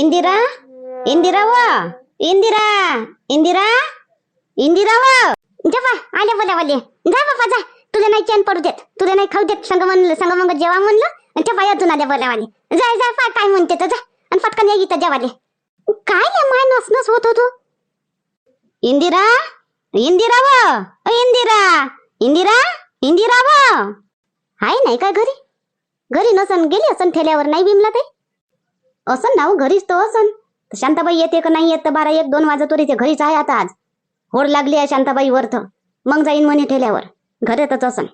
इंदिरा? इंदिरा व? इंदिरा? इंदिरा? इंदिरा व? जा बा आले बोला वाले जा बापा जा. तुला नाही चॅन पडू देत. तुला नाही खाऊ देत. संग म्हणलं संग मग जेवा म्हणलं जेव्हा अजून आल्या बोला वाले जाय जाय पा काय म्हणते तर जा. आणि पटकन या इथं जेवाले. काय ले माय नस नस होत होतो इंदिरा? इंदिरा व? अ, इंदिरा? इंदिरा? इंदिरा व? हाय नाही काय घरी? घरी नसन गेली असन ठेल्यावर. नाही बिमला ते असन ना हो, घरीच तो असन. तर शांताबाई येते का नाही येत तर बारा एक दोन वाजत रे ते घरीच आहे आता आज. होड लागली आहे शांताबाई वर्थ. मग जाईन म्हणे ठेल्यावर. घरातच असन.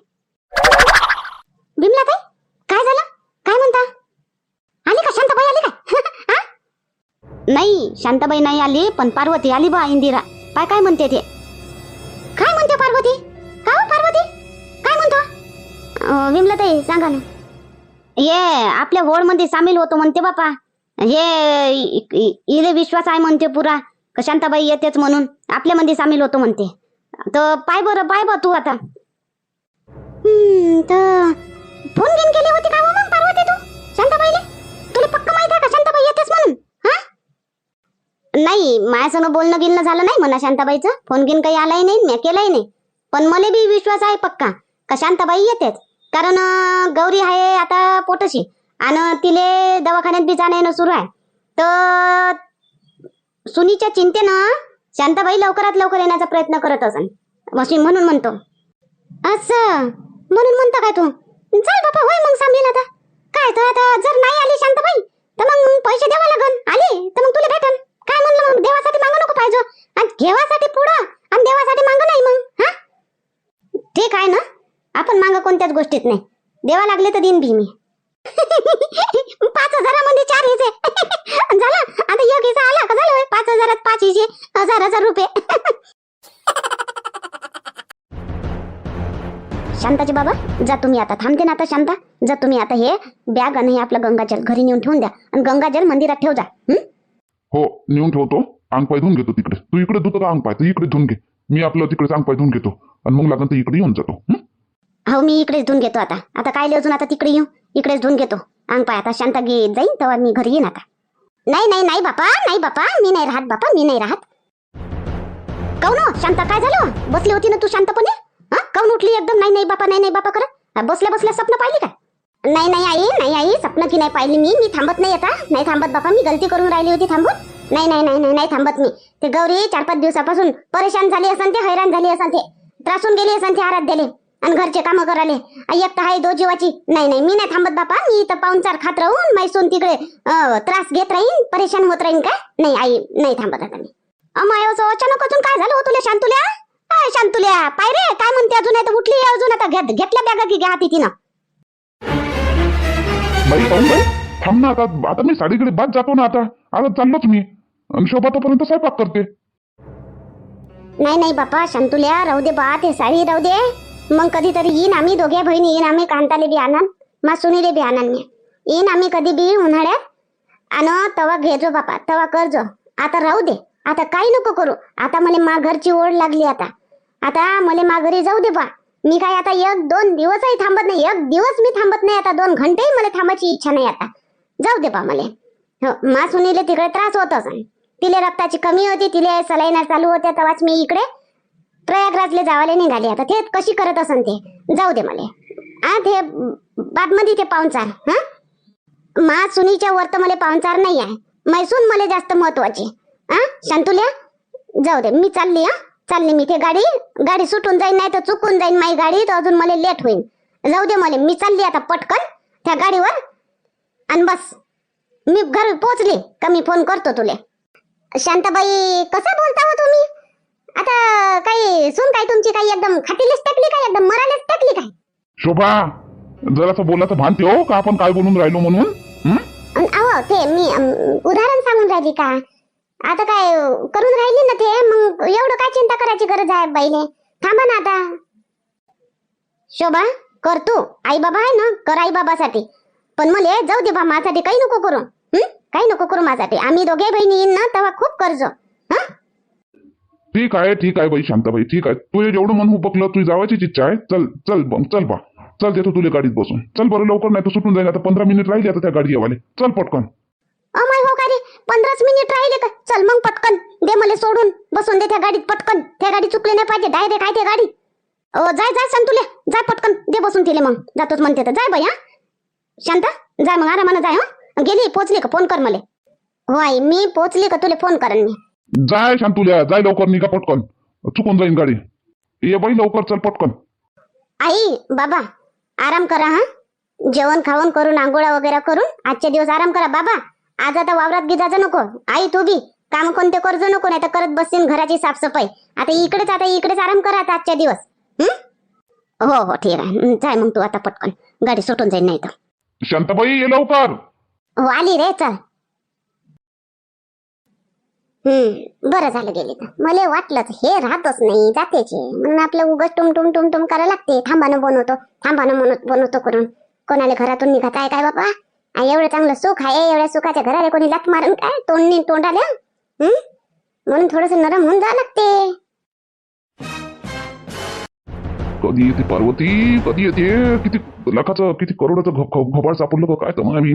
बिमला काय काय झालं? काय म्हणता? आली का? शांताबाई आली काय हा? नाही शांताबाई नाही आली पण पार्वती आली बा इंदिरा. पाय काय म्हणते ते? काय म्हणते पार्वती? का हो पार्वती? काय म्हणतो? विमला ताई सांगा ना. ये आपल्या होडमध्ये सामील होतो म्हणते बापा. हे इले विश्वास आहे म्हणते पुरा. शांताबाई येतेच म्हणून. आपल्या मध्ये सामील होतो म्हणते. तर पाय बरं पाय बा तू आता. हम्म, तर फोन घेऊन गेली होती का हो मग पार्वती तू? शांताबाईले? तुला पक्क माहीत आहे का शांताबाई येतेच म्हणून? हा? नाही माझ्यासंग बोलणं गिलणं झालं नाही म्हणा शांताबाईचं. फोन घेऊन काही आलाही नाही मी केलाही नाही. पण मला बी विश्वास आहे पक्का का शांताबाई येतेच. कारण गौरी आहे आता पोटशी. आणि तिले दवाखान्यात बी जाणं येणं सुरू आहे. तर सुनीच्या चिंतेनं शांताबाई लवकरात लवकर येण्याचा प्रयत्न करत असन. अशी म्हणून म्हणतो. असं? म्हणून म्हणतो काय तू? चल बापा होय मग सांगेल आता. काय तर आता जर नाही आली शांताबाई तर मग पैसे द्यावा लागन. आली तर मग तुला भेटन. काय म्हणलं मग? देवासाठी मागू नको पाहिजे. आणि घेवासाठी पुढं आणि देवासाठी मागं नाही मग हा? ठीक आहे ना? आपण मागं कोणत्याच गोष्टीत नाही. देवा लागले तर देईन भी मी पाच हजारामध्ये चार हिचे झालं? आता एक आला का? झालं? पाच हजारात पाच हिचे हजार हजार रुपये. शांताजी बाबा जा तुम्ही आता. थांबते ना आता शांता. जा तुम्ही आता हे बॅग आणि हे आपलं गंगाजल घरी नेऊन ठेवून द्या. आणि गंगाजल मंदिरात ठेव जा. हं? हो नेऊन ठेवतो. अंग पाय धुवून घेतो तिकडे. तू इकडे धुतो का अंग पाय? तू इकडे धुवून घे. मी आपलं तिकडे अंग पाय धुवून घेतो. आणि मग लागून तर इकडे येऊन जातो. हं? हो मी इकडेच धुवून घेतो आता. आता काय अजून आता तिकडे येऊ? इकडेच धुवून घेतो. अंग पाय आता शांत गे जाईन तेव्हा मी घरी येईन आता. नाही नाही नाही बापा नाही बापा मी नाही राहत बापा मी नाही राहत. काऊन हो? शांत काय झालं? बसली होती ना तू शांतपणे? हा? काऊन उठली एकदम? नाही नाही बापा नाही नाही बापा करत बसल्या बसल्या स्वप्न पाहिली का? नाही नाही आई नाही आई स्वप्न की नाही पाहिली मी. मी थांबत नाही आता. नाही थांबत बापा मी गलती करून राहिली होती थांबून. नाही नाही नाही नाही नाही थांबत मी. ते गौरी चार पाच दिवसापासून परेशान झाली असन ते हैराण झाली असन ते. त्रासून गेली असन ते आराध्याले. आणि घरचे कामं कराले आई एक तर आहे दो जीवाची. नाही नाही मी नाही थांबत बापा. मी तर पाहुणचार खात राहून मैसून तिकडे त्रास घेत राहीन परेशान होत राहीन काय? नाही आई नाही थांबत आता मी. अमाय अचानक अजून काय झालं हो तुला शांतुल्या? काय शांतुल्या? पाय रे काय म्हणते अजून? आता उठली अजून. आता घेत घेतल्या बॅगा की घ्या हाती तिनं. बाई पाहून बाई थांब ना आता. आता मी साडीकडे बाद जातो ना आता. आता चाललोच मी. आणि शोभा तोपर्यंत स्वयंपाक करते. नाही नाही बापा शांतुल्या राहू दे बा ते साडी राहू दे. मग कधीतरी येईन आम्ही दोघे बहिणी येईन आम्ही कांताले बी आणन मा सुनीले बी आणन मी येईन आम्ही कधी बी उन्हाळ्यात. आण तवा घेजो बापा तवा करजो आता राहू दे. आता काही नको करू. आता मला मा घरची ओढ लागली आता. आता मला मा घरी जाऊ दे बा. मी काय आता एक दोन दिवसही थांबत नाही. एक दिवस मी थांबत नाही आता. दोन घंटेही मला थांबायची इच्छा नाही आता. जाऊ दे बा मला. हो मा सुनीले तिकडे त्रास होत तिले रक्ताची कमी होती. तिले सलाईना चालू होत्या. तेव्हाच मी इकडे प्रयागराजले जावाले निघाले. आता ते कशी करत असन ते? जाऊ दे मला. आ ते बातमध्ये ते पाहुणचार हा? मा सुनीच्या वर तर मला पाहुणचार नाही आहे मैसून मला जास्त महत्वाची. हा शांतुल्या? जाऊ दे मी चालली हा? चालली मी ते गाडी. गाडी सुटून जाईन नाही तर चुकून जाईन माझी गाडी तर अजून मला लेट होईल जाऊ दे मला मी चालली आता पटकन त्या गाडीवर. आणि बस. मी घरी पोहोचली का मी फोन करतो तुले? शांताबाई कसं बोलता हो तुम्ही? आता काही सून काय तुमची काही एकदम खातीलेच टाकली काय? एकदम मरालेच टाकली काय? शोभा जरासं बोलायचं भान ठेव का आपण काय बोलून राहिलो म्हणून? हं? अन अहो ते मी अम, उदाहरण सांगून राहिली का? आता काय करून राहिली ना ते मग एवढं काय चिंता करायची गरज आहे बाईले? थांबा ना आता. शोभा कर तू. आई बाबा आहे ना कर आई बाबासाठी पण मला जाऊ दे बा माझ्यासाठी काही नको करू. हं? काही नको करू माझ्यासाठी. आम्ही दोघे बहिणी येईन ना तेव्हा खूप कर्ज. हा ठीक आहे ठीक आहे बाई शांताबाई ठीक आहे. तू जेवढं मन उपकलं तुझी जावायचीच इच्छा आहे. चल चल बघ चल बा. चल देतो तुला गाडीत बसून. चल बरं लवकर नाही तर सुटून जाईल. आता पंधरा मिनिट राहिली आता त्या गाडी येवाले चल पटकन. अमाय हो का रे पंधराच मिनिट राहिले का चल मग पटकन. दे मला सोडून. बसून दे त्या गाडीत पटकन. त्या गाडी चुकली नाही पाहिजे. डायरेक्ट आहे ते गाडी. ओ जाय जाय सांग तुले. जाय पटकन. दे बसून तिले मग. जातोच म्हणते तर. जाय बाई हा. शांता जाय मग आरामानं जाय हा. गेली पोचली का? फोन कर मला. हो आई मी पोचली का? तुला फोन करेन मी. जाय शांतुल्या जाय लवकर निघा पटकन. चुकून जाईन गाडी. ये बाई लवकर चल पटकन. आई बाबा आराम करा हा. जेवण खावण करून आंघोळा वगैरे करून आजचे दिवस आराम करा. बाबा आज आता वावरात गिजायचं नको. आई तू बी काम कोणते कर्ज नको नाही तर करत बसशील घराची साफसफाई. आता इकडेच आता इकडेच आराम करा आता आजच्या दिवस. हं? हो हो ठीक आहे. हं, जाय मग तू आता पटकन. गाडी सुटून जाईल नाही तर शांताबाई ये लवकर. हो आली रे चल. हम्म बरं झालं गेले तर. मला वाटलंच हे राहतच नाही जातेचे. म्हणून आपलं उगच टुम टुम टुम टुम करायला लागते. थांबानं बनवतो थांबानं बनवत बनवतो करून. कोणाला घरातून निघत आहे काय बाबा आ, एवढं चांगलं सुख आहे एवढ्या सुखाच्या घराला कोणी लात मारून काय? तोंडनी तोंडाला? हम्म? म्हणून थोडस नरम होऊन जावं लागते. कधी येते पार्वती? कधी येते? किती लाखाचं किती करोडाचं घ- घोबाळ सापडलं का काय तर मला मी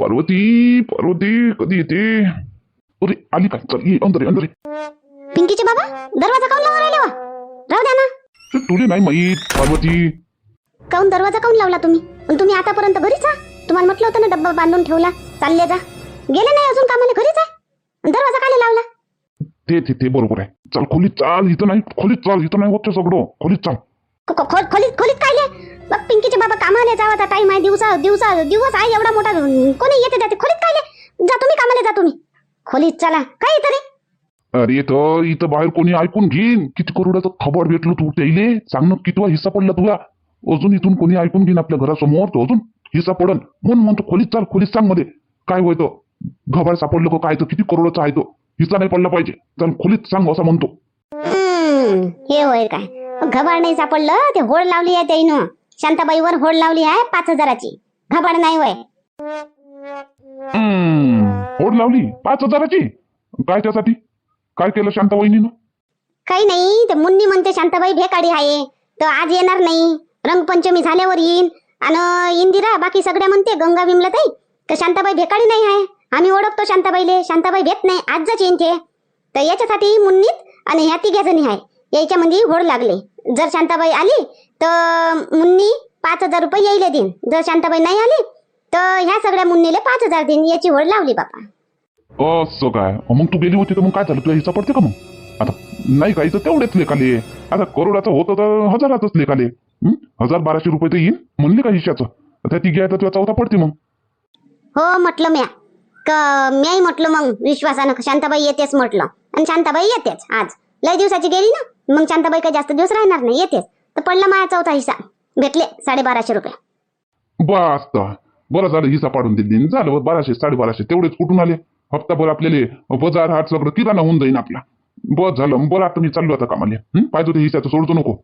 पार्वती पार्वती कधी येते? अरे आली काय? चल ये अंदर ये, अंदर ये. पिंकीचे बाबा दरवाजा काऊन लावून राहिले वा? राहू द्या ना. तुले नाही माहीत पार्वती. काऊन दरवाजा काऊन लावला तुम्ही? पण तुम्ही आतापर्यंत घरीच आ तुम्हाला म्हटलं होतं ना डब्बा बांधून ठेवला. चालले जा. गेले नाही अजून कामाला घरीच आहे? दरवाजा काले लावला? ते ते ते बरोबर आहे. चल खोलीत चाल इथं नाही खोलीत चाल इथं नाही होत सगळं. खोलीत चाल. खो- खो- खो- खोलीत खोलीत कायले? बघ पिंकीचे बाबा कामाला जावाचा टाइम आहे दिवसा दिवसा दिवस आहे एवढा मोठा. कोणी येते जाते खोलीत कायले? जा तुम्ही कामाला जा तुम्ही. खोलीत चला. काय तरी अरे इथं इथं बाहेर कोणी ऐकून घेईन. किती करोडाचं खबर भेटलं तू त्याईले. सांग ना किती हिस्सा पडला तुला. अजून इथून कोणी ऐकून घेईन आपल्या घरासमोर तो. अजून हिस्सा पडन म्हणून म्हणतो खोलीत चाल खोलीत सांगमध्ये. काय होय तो? घबाड सापडलं का काय तो? किती करोडाचा आहे तो? हिस्सा नाही पडला पाहिजे. चल खोलीत सांग असं म्हणतो. हे होय काय? घबाड नाही सापडलं ते होड लावली आहे त्याईनं. शांताबाईवर होड लावली आहे पाच हजाराची. घबाड नाही होय. होड लावली. पाच हजाराची? काय त्यासाठी? काय केलं शांता वहिनीनं? काही नाही. ते मुन्नी म्हणते शांताबाई भेकाडी आहे तर आज येणार नाही. रंगपंचमी झाल्यावर येईन. आणि इंदिरा बाकी सगळ्या म्हणते गंगा विमला ताई तर शांताबाई भेकाडी नाही आहे आम्ही ओळखतो शांताबाईले. शांताबाई भेट नाही. आजच येईन ते. तर याच्यासाठी मुन्नीत आणि ह्या तिघ्या जणी आहे याच्यामध्ये होड लागले. जर शांताबाई आली तर मुन्नी पाच हजार रुपये येईल देईन. जर शांताबाई नाही आली तर ह्या सगळ्या मुन्नीले पाच हजार देईन याची होड लावली बापा. असं काय? मग तू गेली होती तर मग काय झालं? तुला हिस्सा पडते का मग? आता नाही काही तर तेवढेच लेखाले आता करोडाचं होतं तर हजारातच लेखाले? हजार बाराशे रुपये तर येईन म्हणले का हिश्शाचं? त्या तिघे आहे तर तुला चौथा पडते मग. हो म्हटलं म्या. क म्याही म्हटलं मग विश्वासानं. शांताबाई येतेच म्हटलं. आणि शांताबाई येतेच आज. लय दिवसाची गेली ना? मग शांताबाई काही जास्त दिवस राहणार नाही येतेच. तर पडला माझा चौथा हिस्सा. भेटले साडेबाराशे रुपये. बस तर. बरं झालं हिस्सा पाडून दिली. झालं बरं, बाराशे साडेबाराशे तेवढेच कुठून आले? हप्ताभर आपल्याला बाजार हाट सगळं किराणा होऊन जाईन आपला. बस झालं. बरं आता मी चाललो आता कामाले? पाहिजे ते हिस्साचं सोडतो नको.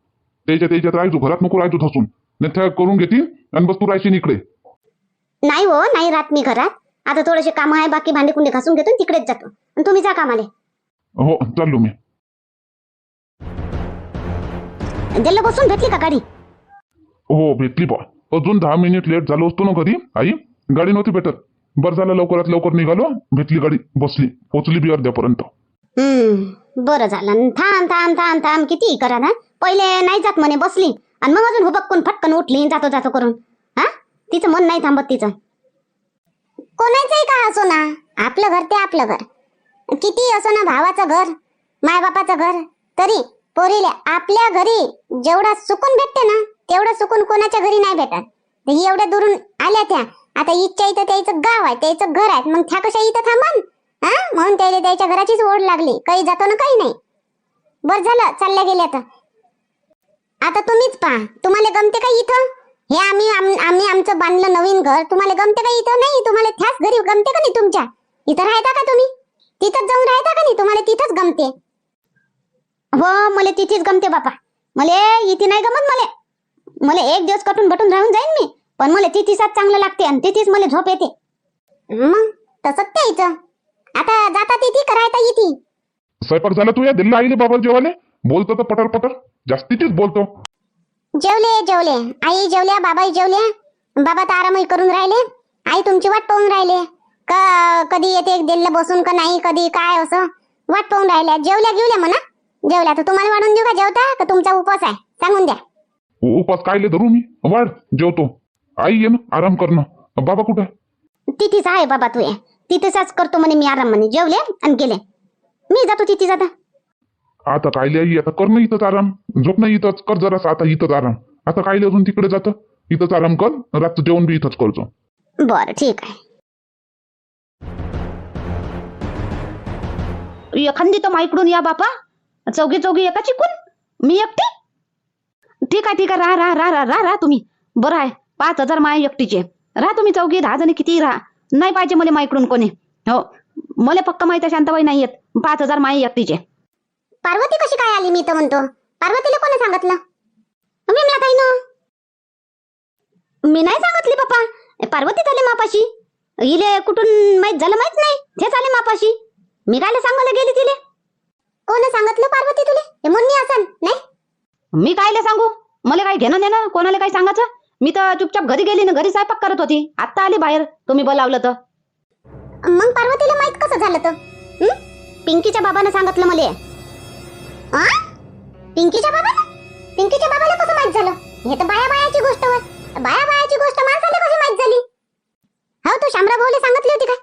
त्याच्यात त्याच्यात राहायचो घरात नको राहायचो धसून नाही करून घेतील आणि बस तू राहायची इकडे. नाही हो नाही राहत मी घरात. आता थोडेसे काम आहे बाकी भांडे कुंडे घासून घेतो तिकडेच जातो. आणि तुम्ही जा कामाले. हो चाललो मी. दिल्लं बसून भेटली का गाडी? हो भेटली बा. अजून दहा मिनिट लेट झालो असतो ना कधी आई? गाडी नव्हती भेटत. बरं झालं लवकरात लवकर निघालो. भेटली गाडी बसली. पोचली बी अर्ध्यापर्यंत. हम्म बरं झालं. आणि थांब थांब थांब थांब. किती करा ना? पहिले नाही जात म्हणे बसली. आणि मग अजून हुबक्कून फटकन उठली जातो जातो करून. हा? तिचं मन नाही थांबत तिचं. कोणाचंही का असो ना आपलं घर ते आपलं घर. किती असो ना भावाचं घर? मायबापाचं घर? तरी पोरीले आपल्या घरी जेवढा सुकून भेटते ना तेवढं सुकून कोणाच्या घरी नाही भेटत. ही एवढ्या दुरून आल्या त्या. आता इच्छा इथं त्याचं गाव आहे त्याचं घर आहे. मग त्या कशा इथं थांबन? हा? म्हणून त्याला त्याच्या घराचीच ओढ लागली. काही जातो ना काही नाही. बर झालं चालल्या गेल्या तर. आता तुम्हीच पहा. तुम्हाला गमते का इथं? हे आम्ही आम्ही आमचं बांधलं नवीन घर. तुम्हाला गमते का इथं? नाही तुम्हाला त्याच घरी गमते का नाही तुमच्या? इथं राहता का तुम्ही? तिथंच जाऊन राहता का नाही? तुम्हाला तिथंच गमते. हो मला तिथेच गमते बापा. मला इथे नाही गमत मला. मला एक दिवस कटून बटून राहून जाईन मी पण मला तिथेच चांगलं लागते आणि तिथेच मला झोप येते. मग तसंच ते इथं? आता जाता तिथे करायता इथे. स्वयंपाक झाला तू या दिल्ला आईले बाबा जेवाले बोलतो तर पटर पटर जास्तीचीच बोलतो. जेवले जेवले. आई जेवल्या बाबाही जेवल्या. बाबा तर आरामही करून राहिले. आई तुमची वाट पाहून राहिले. का कधी येते दिल्ली बसून का नाही कधी काय असं? वाट पाहून राहिल्या. जेवल्या घेवल्या म्हणा. जेवल्या तर तुम्हाला वाढून देऊ का? जेवता का तुमचा उपवास आहे? सांगून द्या. उपास कायले धरू मी? वाढ जेवतो. आई ये ना आराम करणं बाबा कुठं? तिथेच आहे बाबा तू तिथेच करतो म्हणे मी आराम म्हणे. जेवले आणि गेले. मी जातो तिथे जाता आता कायले आई आता कर ना इथंच आराम. झोप नाही इथंच कर जरासा आता इथंच आराम. आता कायले अजून तिकडे जातं? इथंच आराम कर रातचं जेवण बी इथंच करतो बरं ठीक आहे. एखादी तर माईकडून या बापा. चौघी चौघी एका चिकून? मी एकटी? ठीक आहे ठीक आहे. राहा राहा राहा राहा राहा राहा तुम्ही. बरं आहे. पाच हजार माय एकटीचे. राहा तुम्ही चौघे दहा जणी किती राहा. नाही पाहिजे मला माईकडून कोणी. हो. मला पक्क माहीत आहे शांताबाई नाही येत. पाच हजार माय एकटीचे. पार्वती कशी काय आली मी तर म्हणतो? पार्वतीला कोणी सांगितलं? विमला काही ना मी नाही सांगितली पप्पा. पार्वती झाले मापाशी. इले कुठून माहीत झालं माहीत नाही. तेच आले मापाशी. मी कायला सांगायला गेली तिले? कोण सांगितलं पार्वती तुले? हे मुन्नी असन नाही? मी कायले सांगू? मला काही घेणं देणं? कोणाला काही सांगायचं? मी तर चुपचाप घरी गेली ना घरी स्वयंपाक करत होती. आत्ता आली बाहेर. तुम्ही बोलावलं तर. मग पार्वतीला माहीत कसं झालं तर? हं? पिंकीच्या बाबानं सांगितलं मला. आ? पिंकीच्या बाबानं पिंकीच्या बाबाला कसं माहीत झालं? हे तर बाया बायाची गोष्ट होय. बाया बायाची गोष्ट माणसाला कशी माहीत झाली? हो तू शामराव भाऊला सांगितली होती का?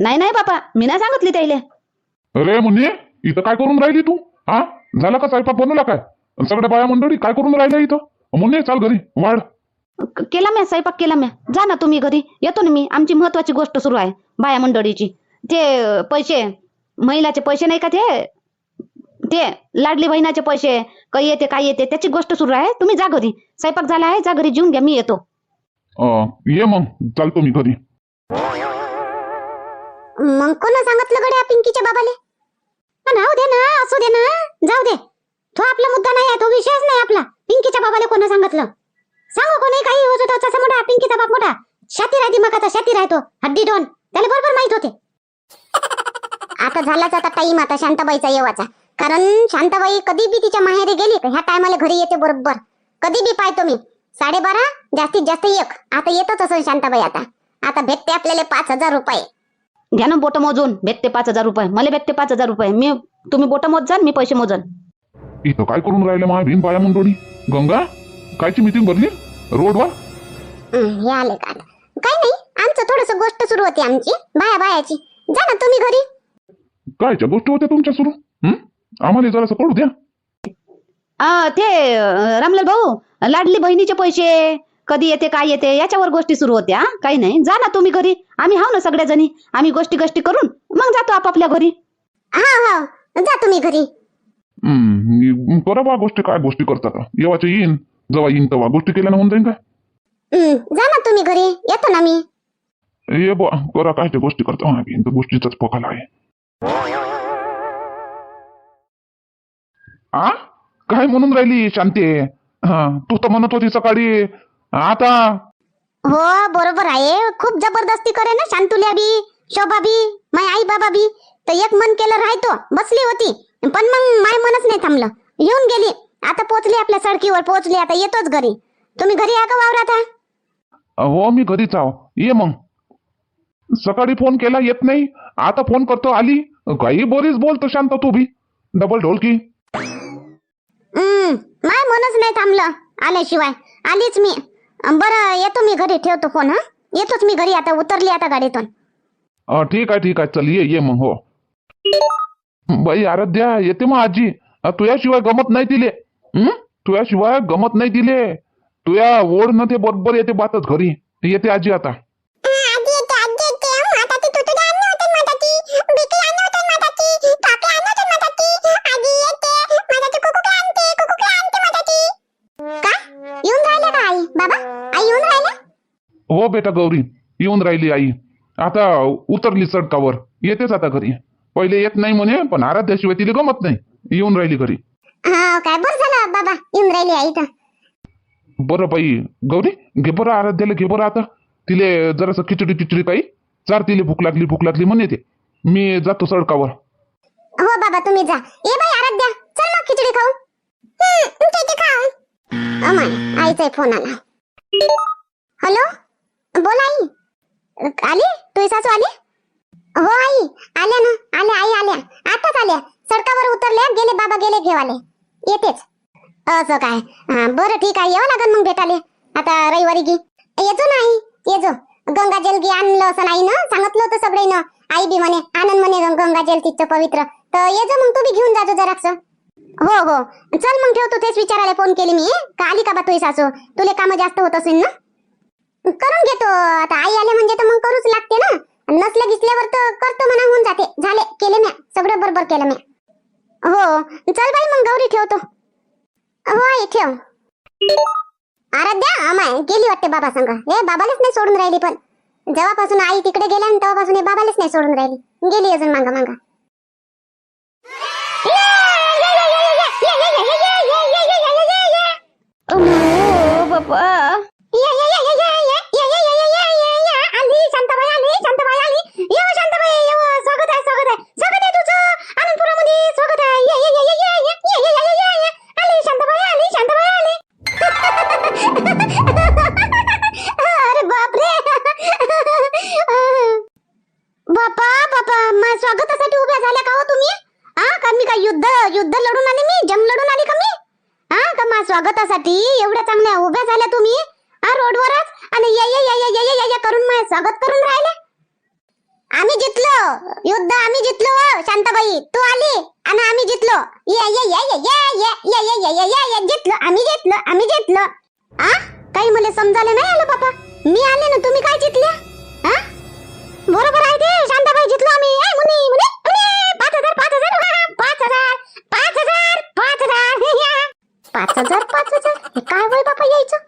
नाही नाही बापा. मी नाही सांगितली त्याला अरे मुन्नी इथं काय करून राहिली तू? हा झाला का स्वयंपाक? बनवला काय? अन सगळ्या बाया मंडळी काय करून राहिल्या इथं? मुन्नी चाल घरी वाढ. केला म्या स्वयंपाक केला म्या. जा ना तुम्ही घरी. येतो ना मी. आमची महत्वाची गोष्ट सुरू आहे बाया मंडळीची. ते पैसे महिलाचे पैसे नाही का ते? ते लाडली बहिणाचे पैसे काही येते काय येते त्याची गोष्ट सुरू आहे. तुम्ही जा घरी. स्वयंपाक झाला आहे जा घरी जेवून घ्या मी येतो. ये मग चालतो मी घरी. मग कोण सांगितलं गड्या पिंकीच्या बाबाले? पण राहू दे ना असू दे ना. जाऊ दे. तो आपला मुद्दा नाही आहे तो विषयच नाही आपला. पिंकीच्या बाबाला कोण सांगितलं? सांगू कोणी? काही हो तसा मोठा पिंकीचा बाप मोठा. शाती राहते मग आता शाती राहतो. हड्डी डोन त्याला बरोबर माहीत होते. आता झालाच आता टाईम आता शांताबाईचा येवाचा. कारण शांताबाई कधी बी तिच्या माहेरी गेली ह्या टायमाला घरी येते बरोबर. कधी बी पाहतो मी. साडेबारा जास्तीत जास्त एक. आता येतच असेल शांताबाई आता. आता भेटते आपल्याला पाच हजार रुपये. घ्या ना बोट मोजून. भेटते पाच हजार रुपये. मला भेटते पाच हजार रुपये. मी तुम्ही बोट मोज मी पैसे मोजन. इथं काय करून राहिल्या माझ्या भीम बाया मंडळी गंगा? कायची मीटिंग भरली? रोडवर हं, हे आले का काय नाही आमचं थोडस गोष्ट सुरू होती आमची. बाया बायाची. जा ना तुम्ही घरी. कायच्या गोष्टी होत्या तुमच्या सुरू? हं? आम्हाला जरासं कळू द्या. आ, ते अं, रामलाल भाऊ लाडली बहिणीचे पैसे कधी येते काय येते याच्यावर गोष्टी सुरू होत्या हा? काही नाही. जा ना तुम्ही घरी. आम्ही हाव ना सगळ्या जणी आम्ही गोष्टी गोष्टी करून मग जातो आपापल्या घरी. हा हा जा तुम्ही घरी. हं, करा बा गोष्टी काय गोष्टी करता का येवाच्या येईन. जेव्हा येईन तेव्हा गोष्टी केल्यानं होऊन जाईन काय हं, जा ना तुम्ही घरी. येतो ना मी. ये बा. करा काय त्या गोष्टी करता तर गोष्टीचाच पकाला आहे. आ? काय म्हणून राहिली शांती? हा तू तर म्हणत होती सकाळी. आता? हो बरोबर आहे. खूप जबरदस्ती करे ना शांतुल्या बी शोभा बी माय आई बाबा बी. तर एक मन केलं राहतो. बसली होती. पण मग माय मनच नाही थांबलं. येऊन गेली. आता पोचली आपल्या सडकीवर पोचली आता येतोच घरी. तुम्ही घरी या का वावरात? हा? हो मी घरीच आहो. ये मग. सकाळी फोन केला येत नाही. आता फोन करतो आली. काही बरीच बोलतो शांत तू बी. डबल ढोलकी हम्म माय मनच नाही थांबलं आल्याशिवाय. आलीच मी. अं, बरं येतो मी घरी ठेवतो फोन हा. येतोच मी घरी आता उतरली आता गाडीतून. अ, ठीक आहे ठीक आहे. चल ये ये मग हो. बाई आराध्या येते मग आजी. तुझ्याशिवाय गमत नाही दिले हं? तुझ्याशिवाय गमत नाही दिले तुझ्या ओढ न ते बरोबर येते बातच घरी. येते आजी आता. हो बेटा गौरी येऊन राहिली आई. आता उतरली सडकावर येतेच आता घरी. पहिले येत नाही म्हणे पण आराध्याशिवाय तिला गमत नाही. येऊन राहिली घरी. हा काय बरं झालं बाबा? येऊन राहिली आई तर. बरं बाई गौरी घे बरं आराध्याला घे बरं आता. तिले जरासं खिचडी खिचडी काही चार तिले भूक लागली भूक लागली म्हणे ते. मी जातो सडकावर. हो बाबा तुम्ही जा. ये बाई आराध्या चल मग खिचडी खाऊ. हम्म, खिचडी खाऊ. अमाय आईचा फोन आला. हॅलो? बोला आई. आली? तुझी सासू आली? हो आई. आल्या ना? आल्या आई आल्या. आताच आल्या. सडकावर उतरल्या गेले बाबा गेले घेवाले. येतेच. असं काय? हा, बरं ठीक आहे. यावं लागेल मग भेटाले आता रविवारी गी येजो ना आई. येजो. गंगाजल गी आणलं असं नाही ना? सांगितलं होतं सगळे ना आई बी म्हणे आनंद म्हणे गंगा जल तिथं पवित्र. तर येजो मग तू बी घेऊन जाजो जराक्स हो हो. चल मग ठेवतो तेच विचारायला फोन केली मी. का आली का बा तुझी सासू? तुले काम जास्त होत असेल ना? करून घेतो. आता आई आले म्हणजे तर मग करूच लागते ना? नसल्या गिसल्यावर तर करतो म्हणा होऊन जाते झाले केले म्या सगळं बरोबर केलं म्या हो चल बाई मग गौरी ठेवतो हो आई ठेव आराध्या आमाय गेली वाटते बाबा संग हे बाबालाच नाही सोडून राहिली पण जेव्हापासून आई तिकडे गेल्या आणि तेव्हापासून हे बाबालाच नाही सोडून राहिली गेली अजून मांगा मांगा बाबा स्वागतासाठी उभ्या झाल्या का हो तुम्ही हा का मी काय युद्ध युद्ध लढून आले मी जंग लढून आली का मी हा का मा स्वागतासाठी एवढ्या चांगल्या उभ्या झाल्या तुम्ही हा रोडवरच आणि ये ये ये ये ये ये करून माझं स्वागत करून राहिले आम्ही जितलो युद्ध आम्ही जितलो शांताबाई तू आली आणि आम्ही जितलो ये ये ये ये ये ये ये ये ये ये ये ये जितलो आम्ही जितलो आम्ही जितलो आ काही मला समजायला नाही आलं बाबा मी आले ना तुम्ही काय जितल्या हा बरोबर आहे ते शांता जितलो आम्ही. ए, मुनी मुनी मुनी पाच हजार पाच हजार हा, पाच हजार पाच हजार पाच हजार. हे, हे. पाच हजार पाच हजार. हे काय वय बापा यायचं?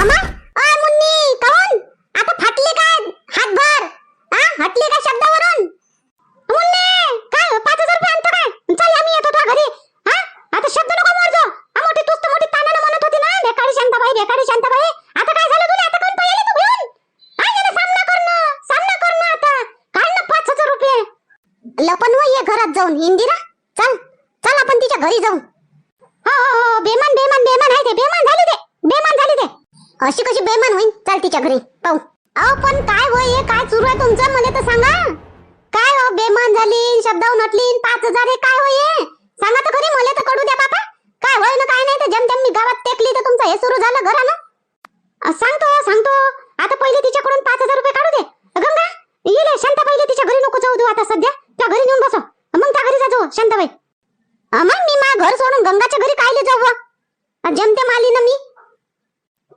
आमा अय मुन्नी काऊन? आता फाटले काय? हातभर हा हटले काय शब्दावरून मुन्ने काय हो, पाच हजार रुपये आणतो काय चल आम्ही येतो तुझ्या घरी हा आता शब्द नको मोरजो हा मोठी तुस्त मोठी तानानं म्हणत होती ना बेकारी शांताबाई बेकारी शांताबाई आता काय झालं तुला आता कोण पाहिजे तू घेऊन हा याला सामना करणं सामना करणं आता काढ ना पाच हजार रुपये लपन व ये घरात जाऊन इंदिरा चल चल आपण तिच्या घरी जाऊ हो हो हो बेमान बेमान बेमान आहे ते बेमान झाली ते बेमान झाली ते अशी कशी बेमान होईन चल तिच्या घरी पाहू अहो पण काय होय हे काय सुरू आहे तुमचं मला तर सांगा काय हो बेमान झाली शब्दावून हटली पाच हजार हे काय होय हे? सांगा तर खरी मला तर कळू द्या बाबा काय होय ना काय नाही तर जमजम मी गावात टेकली तर तुमचं हे सुरू झालं घरानं सांगतो सांगतो आता पहिले तिच्याकडून पाच हजार रुपये काढू दे. गंगा येले शांता पहिले तिच्या घरी नको जाऊ देऊ आता सध्या. त्या घरी नेऊन बसो मग त्या घरी जा जाऊ शांताबाई. मग मी मा घर सोडून गंगाच्या घरी कायले जाऊ जमते माली ना मी.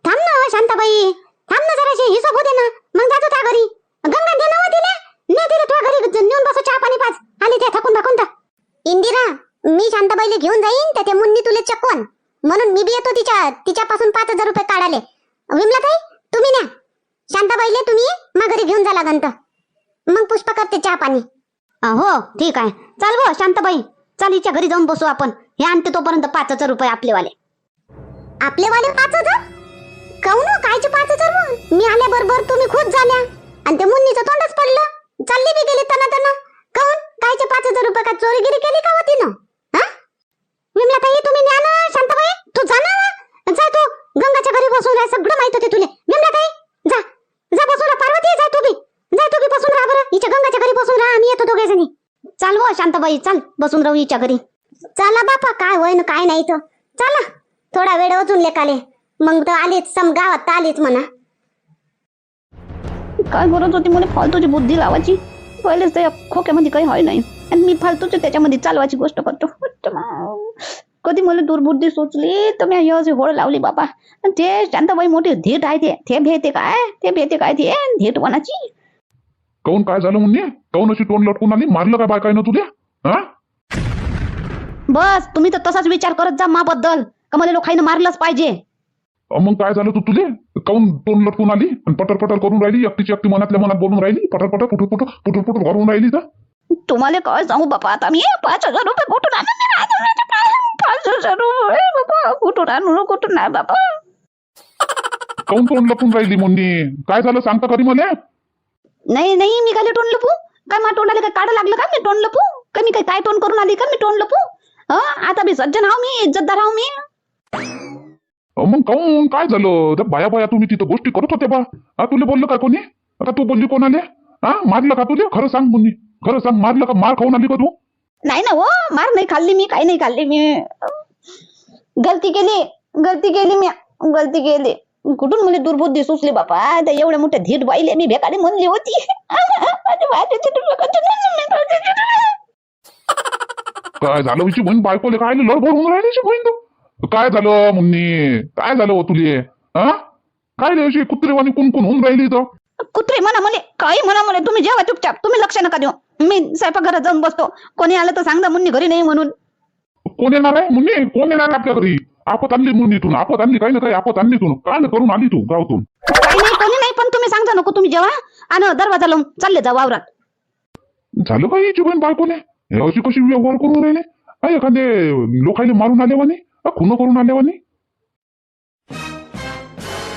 थांब ना शांताबाई. थांब ना जराशी हिशोब होते ना. मग जातो त्या घरी. गंगा दे ना दिले. नाही दिले तुझ्या घरी नेऊन बसो चहा पाणी पाच आले ते थकून थकून तर इंदिरा मी शांताबाईला घेऊन जाईन तर ते मुन्नी तुले चकवण म्हणून मी बी येतो तिच्या तिच्यापासून पाच हजार रुपये काढाले विमला ताई तुम्ही न्या. शांताबाईले तुम्ही मा घरी घेऊन जा लागन तर. मग पुष्पा करते चहा पाणी. हो ठीक आहे. चाल गो शांताबाई. चाल हिच्या घरी जाऊन बसू आपण. हे आणते तोपर्यंत पाच हजार रुपये आपलेवाले. आपलेवाले पाच हजार? काऊन हो? कायचे पाच हजार मग? मी आल्याबरोबर तुम्ही खुश झाल्या. आणि ते मुन्नीचं तोंडच पडलं. चालली बी गेली तना तना काऊन? कायचे पाच हजार रुपये का चोरीगिरी केली का होती ना विमलाताई ताई तुम्ही न्या ना शांताबाई. तू जा ना. जा तू. गंगाच्या घरी बसून राह सगळं माहीत होते तुले. विमलाताई जा. जा बसून राह. पार्वती जा तू बी. जा तू बी बसून राह बरं. हिच्या गंगाच्या घरी बसून राह. आम्ही येतो दोघे जणी. चाल हो शांताबाई चाल. बसून राहू हिच्या घरी. चला बापा काय होय ना काय नाही तर चला. थोडा वेळ अजून लेकाले. मग तर आलीच सम गावात आलीच म्हणा. काय गरज होती? मला फालतूची बुद्धी लावायची. पहिलेच ते खोक्यामध्ये काही हॉय नाही. आणि मी फालतूची त्याच्यामध्ये चालवायची गोष्ट करतो. कधी मला दुर्बुद्धी सुचली तर मी अशी होळ लावली बाबा. आणि ते शांताबाई मोठी धीट आहे ते. ते भेटे काय? ते भेटे काय ते? धीट वनाची काऊन काय झालं मुन्नी? काऊन अशी तोंड लटकून आली? मारलं काय बायकायनं तुला? हा? बस तुम्ही तर तसाच विचार करत जा माबद्दल. का मला लोकांना मारलंच पाहिजे? अ, मग काय झालं तू तुले? काऊन तोंड लटकून आली? आणि पटर पटर करून राहिली? एकटीची एकटी मनातल्या मनात बोलून राहिली? पटर पटर पुटू पुटू पुटू पुटू करून राहिली तर? तुम्हाला काय सांगू बाबा आता मी पाच हजार रुपये कुठून? पाच हजार रुपये बाबा. कुठून आणू कुठून नाही बाबा. काऊन तोंड लटून राहिली मुन्नी काय झालं सांगता कधी मला? नाही नाही मी काय तोंड लपू? काय मा तोंडाला काय काढ लागलं का? मी तोंड लपू? का मी काय काय तोंड करून आली का मी तोंड लपू? आता मी सज्जन हाव मी इज्जतदार हाव मी. मग काहून काय झालं? बाया बाया तुम्ही तिथं गोष्टी करत होत्या बा. तुला बोललं का कोणी? आता तू बोलली कोणाले? हा मारलं का तुले? खरं सांग मुन्नी. खरं सांग मारलं का? मार खाऊन आली का तू? नाही ना हो मार नाही खाल्ली मी काही नाही खाल्ली मी. गलती केली गलती केली मी गलती केली. कुठून मला दुर्बुद्धी सुचली बापा? त्या एवढ्या मोठ्या धीट बाईले मी भेकाडी म्हणली होती. काय झालं हिची बहीण बायकोले काय लडबड होऊन राहिली हिची बहीण तू? काय झालं मुन्नी? काय झालं हो तुले? हा? काय रे अशी कुत्रेवाणी कुणकुण होऊन राहिली इथं? कुत्रे म्हणा म्हणे काही म्हणा म्हणे तुम्ही जेवा चुपचाप तुम्ही लक्ष नका देऊ. मी स्वयंपाकघरात जाऊन बसतो. कोणी आलं तर सांगता मुन्नी घरी नाही म्हणून. कोण येणार आहे मुन्नी? कोण येणार आहे आपल्या घरी? आपत आणली मुन्नीतून. आपत आणली काही ना काही आपत आणली तू काय करून आली तू गावतून? काही नाही कोणी नाही पण तुम्ही सांगता नको तुम्ही जेवा. आणि दरवाजा लावून चालले जा वावरात. झालं का हिची बहीण बायकोने अशी कशी व्यवहार करून राहिले? एखादे लोकायले मारून आल्यावानी? खून करून आल्यावानी?